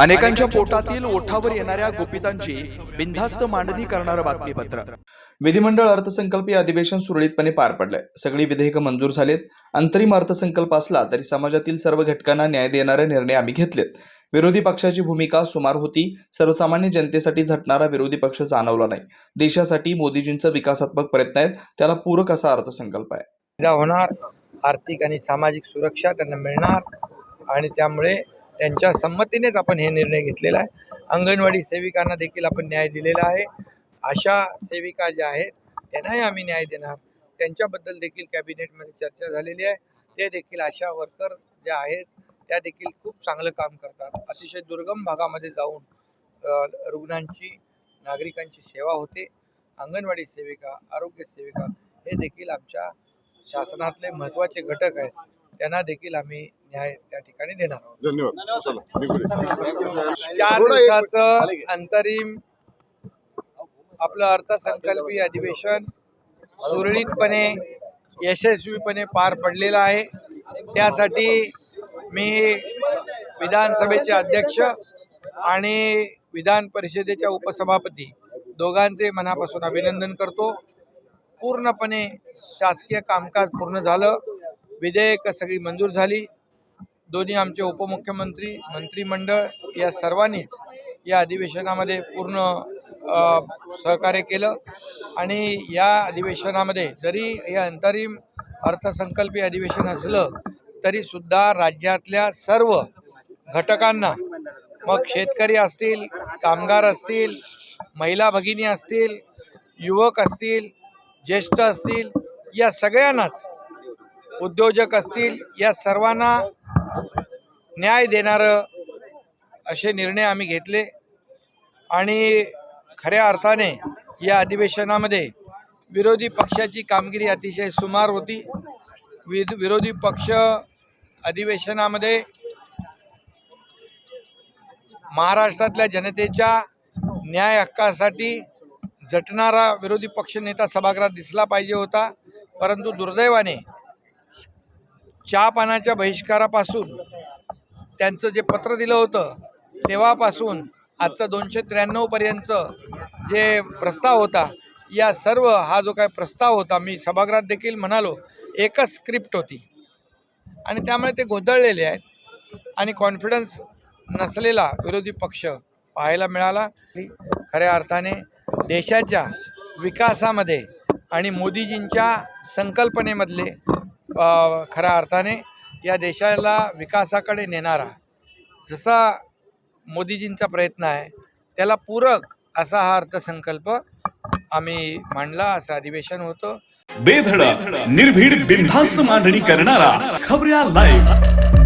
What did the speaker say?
अनेकांच्या पोटातील ओठावर येणाऱ्या गोपितांची बिनधास्त मांडणी करणारं बातमीपत्र. विधिमंडळ अर्थसंकल्पीय अधिवेशन सुरळीतपणे पार पडलंय. सगळी विधेयकं मंजूर झालेत. अंतरिम अर्थसंकल्प असला तरी समाजातील सर्व घटकांना न्याय देणारे निर्णय आम्ही घेतलेत. विरोधी पक्षाची भूमिका सुमार होती. सर्वसामान्य जनतेसाठी झटणारा विरोधी पक्ष जाणवला नाही. देशासाठी मोदीजींचं विकासात्मक प्रयत्न आहेत. त्याला पूरक असा अर्थसंकल्प आहे. होणार आर्थिक आणि सामाजिक सुरक्षा त्यांना मिळणार आणि त्यामुळे त्यांच्या संमतीनेच आपण हे निर्णय घेतलेला आहे. अंगणवाडी सेविकांना देखील आपण न्याय दिलेला आहे. आशा सेविका ज्या आहेत त्यांनाही आम्ही न्याय देणार. त्यांच्याबद्दल देखील कॅबिनेटमध्ये चर्चा झालेली आहे. ते देखील आशा वर्कर ज्या आहेत त्या देखील खूप चांगलं काम करतात. अतिशय दुर्गम भागामध्ये जाऊन रुग्णांची नागरिकांची सेवा होते. अंगणवाडी सेविका आरोग्य सेविका हे देखील आमच्या शासनातले महत्त्वाचे घटक आहेत. त्यांना देखील आम्ही न्याय त्या ठिकाणी देणार आहोत. धन्यवाद. चार दिवसाचं अंतरिम आपलं अर्थसंकल्पीय अधिवेशन सुरळीतपणे यशस्वीपणे पार पडलेलं आहे. त्यासाठी मी विधानसभेचे अध्यक्ष आणि विधान परिषदेच्या उपसभापती दोघांचे मनापासून अभिनंदन करतो. पूर्णपणे शासकीय कामकाज पूर्ण झालं. विधेयक सगळी मंजूर झाली. दोन्ही आमचे उपमुख्यमंत्री मंत्रिमंडळ या सर्वांनीच या अधिवेशनामध्ये पूर्ण सहकार्य केलं. आणि या अधिवेशनामध्ये जरी हे अंतरिम अर्थसंकल्पीय अधिवेशन असलं तरीसुद्धा राज्यातल्या सर्व घटकांना मग शेतकरी असतील कामगार असतील महिला भगिनी असतील युवक असतील ज्येष्ठ असतील या सगळ्यांनाच उद्योजक असतील या सर्वांना न्याय देणारं असे निर्णय आम्ही घेतले. आणि खऱ्या अर्थाने या अधिवेशनामध्ये विरोधी पक्षाची कामगिरी अतिशय सुमार होती. वि विरोधी पक्ष अधिवेशनामध्ये महाराष्ट्रातल्या जनतेच्या न्याय हक्कासाठी झटणारा विरोधी पक्षनेता सभागृहात दिसला पाहिजे होता. परंतु दुर्दैवाने चहा पानाच्या बहिष्कारापासून त्यांचं जे पत्र दिलं होतं तेव्हापासून आजचं दोनशे त्र्याण्णवपर्यंत जे प्रस्ताव होता या सर्व हा जो काय प्रस्ताव होता मी सभागृहात देखील म्हणालो एकच स्क्रिप्ट होती. आणि त्यामुळे ते गोंधळलेले आहेत. आणि कॉन्फिडन्स नसलेला विरोधी पक्ष पाहायला मिळाला. खऱ्या अर्थाने देशाच्या विकासामध्ये आणि मोदीजींच्या संकल्पनेमधले खऱ्या अर्थाने या देशाला विकासाकडे नेणारा जसा मोदीजींचा प्रयत्न आहे त्याला पूरक असा हा अर्थसंकल्प आम्ही मांडला असं अधिवेशन होतं. बेधडक निर्भीड बिनधास्त मांडणी करणारा खबऱ्या लाईव्ह